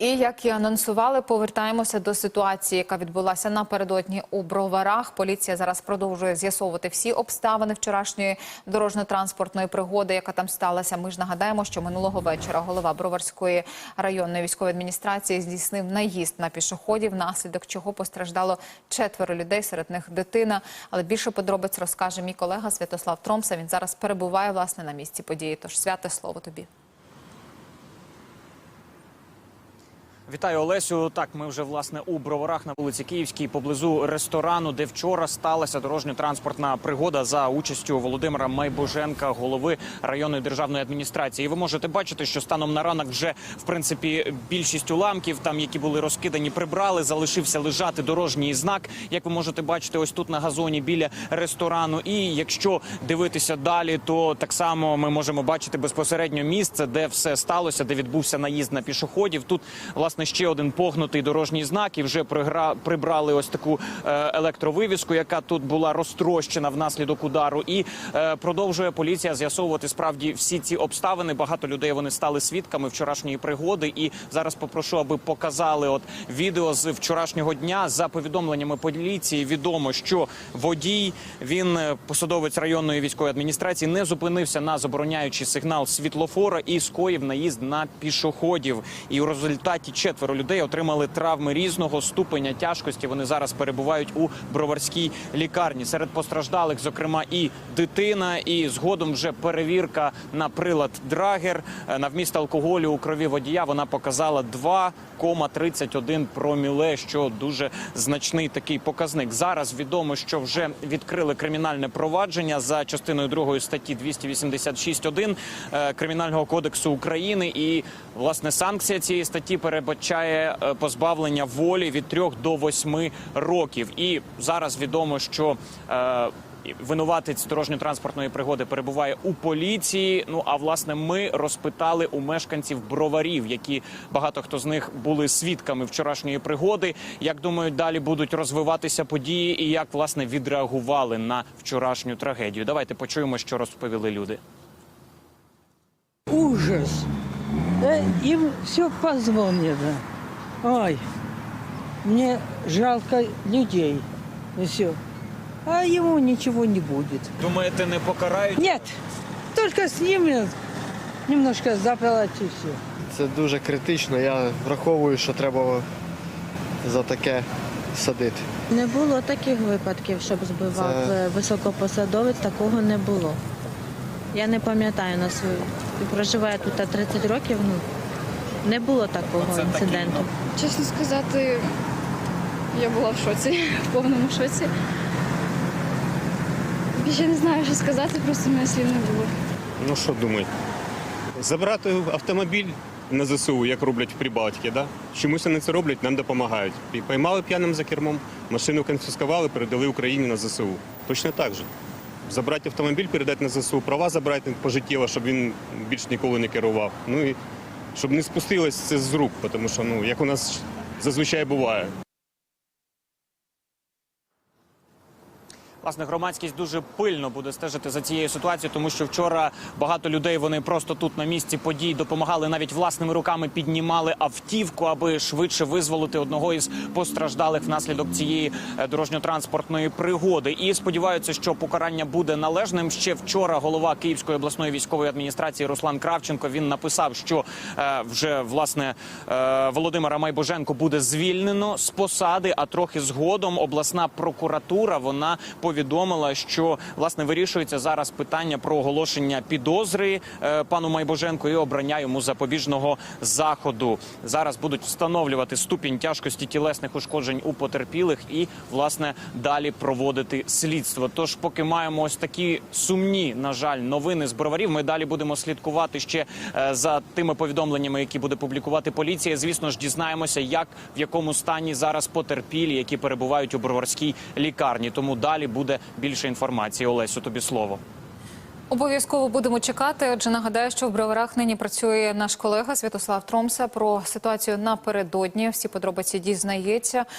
І як і анонсували, повертаємося до ситуації, яка відбулася напередодні у броварах. Поліція зараз продовжує з'ясовувати всі обставини вчорашньої дорожньо-транспортної пригоди, яка там сталася. Ми ж нагадаємо, що минулого вечора голова Броварської районної військової адміністрації здійснив наїзд на пішоходів, внаслідок чого постраждало четверо людей, серед них дитина. Але більше подробиць розкаже мій колега Святослав Тромса. Він зараз перебуває власне на місці події. Тож святе слово тобі. Вітаю Олесю. Так, ми вже власне у броварах на вулиці Київській, поблизу ресторану, де вчора сталася дорожньо-транспортна пригода за участю Володимира Майбоженка, голови районної державної адміністрації. Ви можете бачити, що станом на ранок вже в принципі більшість уламків, там які були розкидані, прибрали. Залишився лежати дорожній знак. Як ви можете бачити, ось тут на газоні біля ресторану. І якщо дивитися далі, то так само ми можемо бачити безпосередньо місце, де все сталося, де відбувся наїзд на пішоходів. Тут власне ще один погнутий дорожній знак, і вже прибрали ось таку е, електровивіску, яка тут була розтрощена внаслідок удару. І е, продовжує поліція з'ясовувати справді всі ці обставини. Багато людей вони стали свідками вчорашньої пригоди. І зараз попрошу, аби показали от відео з вчорашнього дня. За повідомленнями поліції відомо, що водій він е, посадовець районної військової адміністрації не зупинився на забороняючий сигнал світлофора і скоїв наїзд на пішоходів. І у результаті четверо людей отримали травми різного ступеня тяжкості. Вони зараз перебувають у броварській лікарні. Серед постраждалих, зокрема, і дитина, і згодом вже перевірка на прилад Драгер Е, на вміст алкоголю у крові водія. Вона показала 2,31 проміле, що дуже значний такий показник. Зараз відомо, що вже відкрили кримінальне провадження за частиною 2 статті 286.1 е, кримінального кодексу України. І власне санкція цієї статті передбачає е, позбавлення волі від 3 до 8 років. І зараз відомо, що е, Винуватець дорожньо-транспортної пригоди перебуває у поліції. Ну а власне ми розпитали у мешканців броварів, які багато хто з них були свідками вчорашньої пригоди. Як думають, далі будуть розвиватися події, і як власне відреагували на вчорашню трагедію? Давайте почуємо, що розповіли люди. Ужас. Э, Им все позвонено. Ой, мне жалко людей. И все. А ему ничего не будет. Думаєте, не покарають? Нет, только с ним немножко запилать и все. Це дуже критично. Я враховую, що треба за таке садити. Не було таких випадків, щоб збивав Це- високопосадовець, такого не було. Я не пам'ятаю на свою. Проживаю тут 30 років, ну не було такого Оце такі, інциденту. Чесно сказати, я була в шоці, в повному шоці. Більше не знаю, що сказати, просто мене слів не було. Ну що думають? Забрати автомобіль на ЗСУ, як роблять в Прибалтиці, да? Чомусь вони це роблять, нам допомагають. І Поймали п'яним за кермом, машину конфіскували, передали Україні на ЗСУ. Точно так же. Забрати автомобіль, передати на ЗСУ, права забрати пожиттєво, щоб він більш ніколи не керував. Ну і щоб не спустилось це з рук, тому що, ну, як у нас зазвичай буває. Власне, громадськість дуже пильно буде стежити за цією ситуацією, тому що вчора багато людей вони просто тут на місці подій допомагали навіть власними руками піднімали автівку, аби швидше визволити одного із постраждалих внаслідок цієї е, дорожньо-транспортної пригоди. І сподіваються, що покарання буде належним. Ще вчора голова Київської обласної військової адміністрації Руслан Кравченко він написав, що е, вже власне е, Володимира Майбоженко буде звільнено з посади. А трохи згодом обласна прокуратура вона повідомила, що власне вирішується зараз питання про оголошення підозри е, пану Майбоженку і обрання йому запобіжного заходу. Зараз будуть встановлювати ступінь тяжкості тілесних ушкоджень у потерпілих і власне далі проводити слідство. Тож, поки маємо ось такі сумні, на жаль, новини з броварів, ми далі будемо слідкувати ще е, за тими повідомленнями, які буде публікувати поліція. Звісно ж, дізнаємося, як в якому стані зараз потерпілі, які перебувають у броварській лікарні. Тому далі буде більше інформації. Олесю, тобі слово. Обов'язково будемо чекати. Отже, нагадаю, що в броварах нині працює наш колега Святослав Тромса про ситуацію напередодні. Всі подробиці дізнається.